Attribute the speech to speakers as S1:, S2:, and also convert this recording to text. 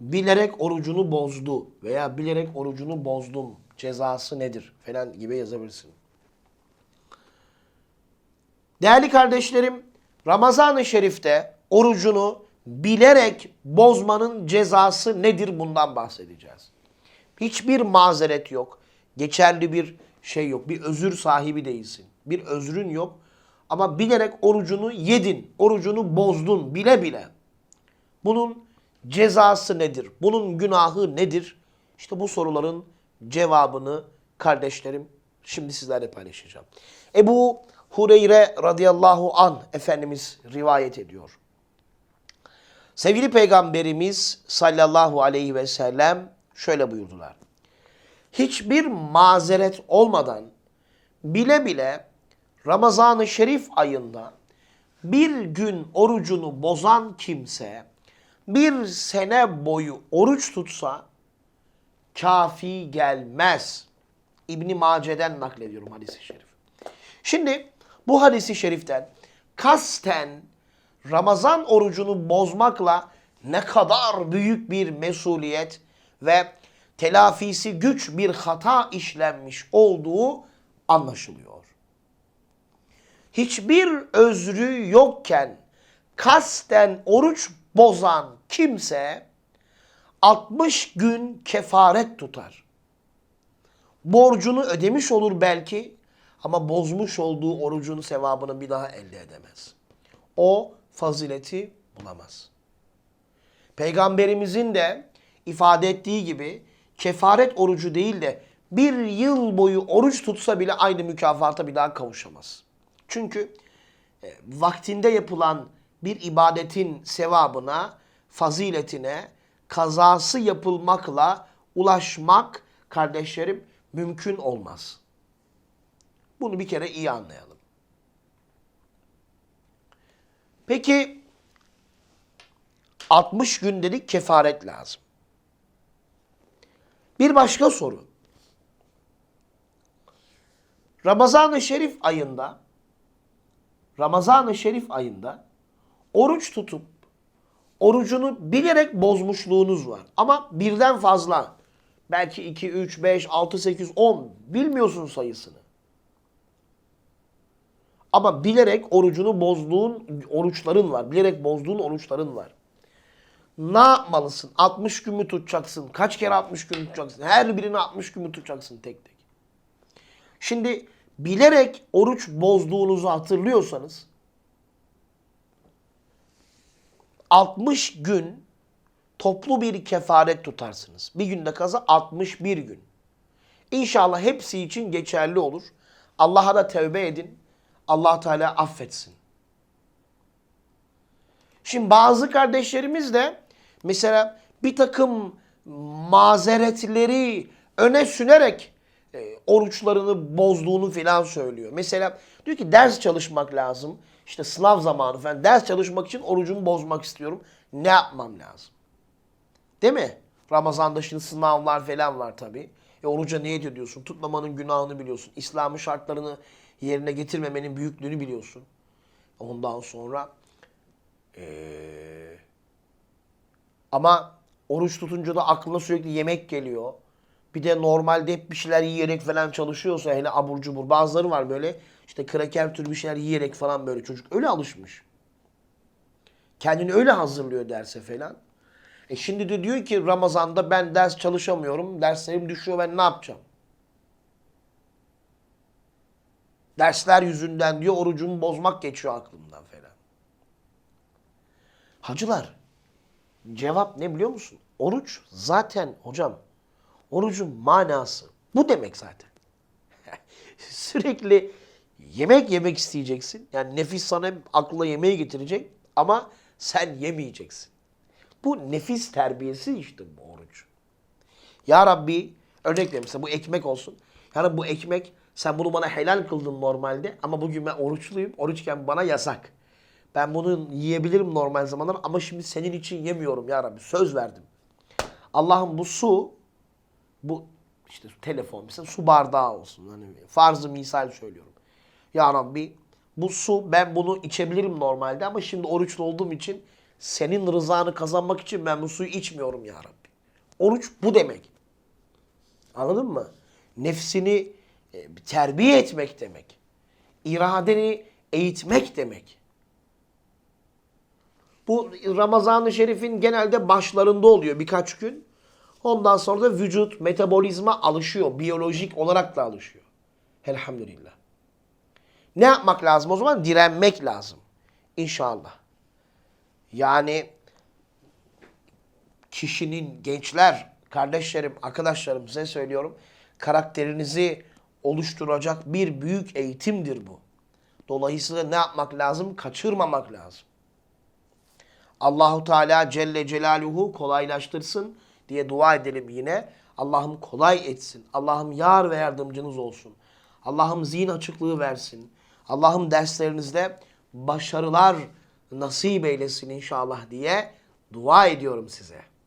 S1: bilerek orucunu bozdu veya bilerek orucunu bozdum cezası nedir falan gibi yazabilirsin. Değerli kardeşlerim, Ramazan-ı Şerif'te orucunu bilerek bozmanın cezası nedir bundan bahsedeceğiz. Hiçbir mazeret yok. Geçerli bir şey yok. Bir özür sahibi değilsin. Bir özrün yok. Ama bilerek orucunu yedin. Orucunu bozdun bile bile. Bunun cezası nedir? Bunun günahı nedir? İşte bu soruların cevabını kardeşlerim şimdi sizlerle paylaşacağım. Ebu Hureyre radıyallahu an Efendimiz rivayet ediyor. Sevgili Peygamberimiz sallallahu aleyhi ve sellem şöyle buyurdular. Hiçbir mazeret olmadan bile bile Ramazan-ı Şerif ayında bir gün orucunu bozan kimse bir sene boyu oruç tutsa kafi gelmez. İbn Mace'den naklediyorum hadisi şerif. Şimdi bu hadisi şeriften kasten Ramazan orucunu bozmakla ne kadar büyük bir mesuliyet ve telafisi güç bir hata işlenmiş olduğu anlaşılıyor. Hiçbir özrü yokken kasten oruç bozan kimse 60 gün kefaret tutar. Borcunu ödemiş olur belki ama bozmuş olduğu orucun sevabını bir daha elde edemez. O fazileti bulamaz. Peygamberimizin de ifade ettiği gibi kefaret orucu değil de bir yıl boyu oruç tutsa bile aynı mükafata bir daha kavuşamaz. Çünkü e, vaktinde yapılan bir ibadetin sevabına, faziletine, kazası yapılmakla ulaşmak kardeşlerim mümkün olmaz. Bunu bir kere iyi anlayalım. Peki 60 gün dedik kefaret lazım. Bir başka soru. Ramazan-ı Şerif ayında Ramazan-ı Şerif ayında oruç tutup orucunu bilerek bozmuşluğunuz var. Ama birden fazla. Belki 2, 3, 5, 6, 8, 10 bilmiyorsun sayısını. Ama bilerek orucunu bozduğun oruçların var. Bilerek bozduğun oruçların var. Ne yapmalısın? 60 gün mü tutacaksın? Kaç kere 60 gün tutacaksın? Her birini 60 gün mü tutacaksın tek tek? Şimdi bilerek oruç bozduğunuzu hatırlıyorsanız 60 gün toplu bir kefaret tutarsınız. Bir günde kaza 61 gün. İnşallah hepsi için geçerli olur. Allah'a da tevbe edin. Allah Teala affetsin. Şimdi bazı kardeşlerimiz de mesela bir takım mazeretleri öne sünerek e, oruçlarını bozduğunu filan söylüyor. Mesela diyor ki ders çalışmak lazım. İşte sınav zamanı falan. Ders çalışmak için orucumu bozmak istiyorum. Ne yapmam lazım? Değil mi? Ramazan'da şimdi sınavlar falan var tabii. E oruca niyet ediyorsun. Tutmamanın günahını biliyorsun. İslam'ın şartlarını yerine getirmemenin büyüklüğünü biliyorsun. Ondan sonra ee, ama oruç tutunca da aklına sürekli yemek geliyor. Bir de normalde hep bir şeyler yiyerek falan çalışıyorsa hele abur cubur. Bazıları var böyle işte kraker türü bir şeyler yiyerek falan böyle çocuk öyle alışmış. Kendini öyle hazırlıyor derse falan. E şimdi de diyor ki Ramazan'da ben ders çalışamıyorum. Derslerim düşüyor ben ne yapacağım? Dersler yüzünden diyor orucumu bozmak geçiyor aklımdan falan. Hacılar cevap ne biliyor musun? Oruç zaten hocam orucun manası bu demek zaten. Sürekli yemek yemek isteyeceksin. Yani nefis sana akla yemeği getirecek ama sen yemeyeceksin. Bu nefis terbiyesi işte bu oruç. Ya Rabbi örnek mesela bu ekmek olsun. Yani bu ekmek sen bunu bana helal kıldın normalde ama bugün ben oruçluyum. Oruçken bana yasak. Ben bunu yiyebilirim normal zamanlar ama şimdi senin için yemiyorum ya Rabbi. Söz verdim. Allah'ım bu su bu işte telefon mesela su bardağı olsun. Hani farzı misal söylüyorum. Ya Rabbi bu su ben bunu içebilirim normalde ama şimdi oruçlu olduğum için Senin rızanı kazanmak için ben bu suyu içmiyorum ya Rabbi. Oruç bu demek. Anladın mı? Nefsini e, terbiye etmek demek. İradeni eğitmek demek. Bu Ramazan-ı Şerif'in genelde başlarında oluyor birkaç gün. Ondan sonra da vücut metabolizma alışıyor. Biyolojik olarak da alışıyor. Elhamdülillah. Ne yapmak lazım o zaman? Direnmek lazım. İnşallah. Yani kişinin gençler, kardeşlerim, arkadaşlarım size söylüyorum. Karakterinizi oluşturacak bir büyük eğitimdir bu. Dolayısıyla ne yapmak lazım? Kaçırmamak lazım. Allahu Teala Celle Celaluhu kolaylaştırsın diye dua edelim yine. Allah'ım kolay etsin. Allah'ım yar ve yardımcınız olsun. Allah'ım zihin açıklığı versin. Allah'ım derslerinizde başarılar nasip eylesin inşallah diye dua ediyorum size.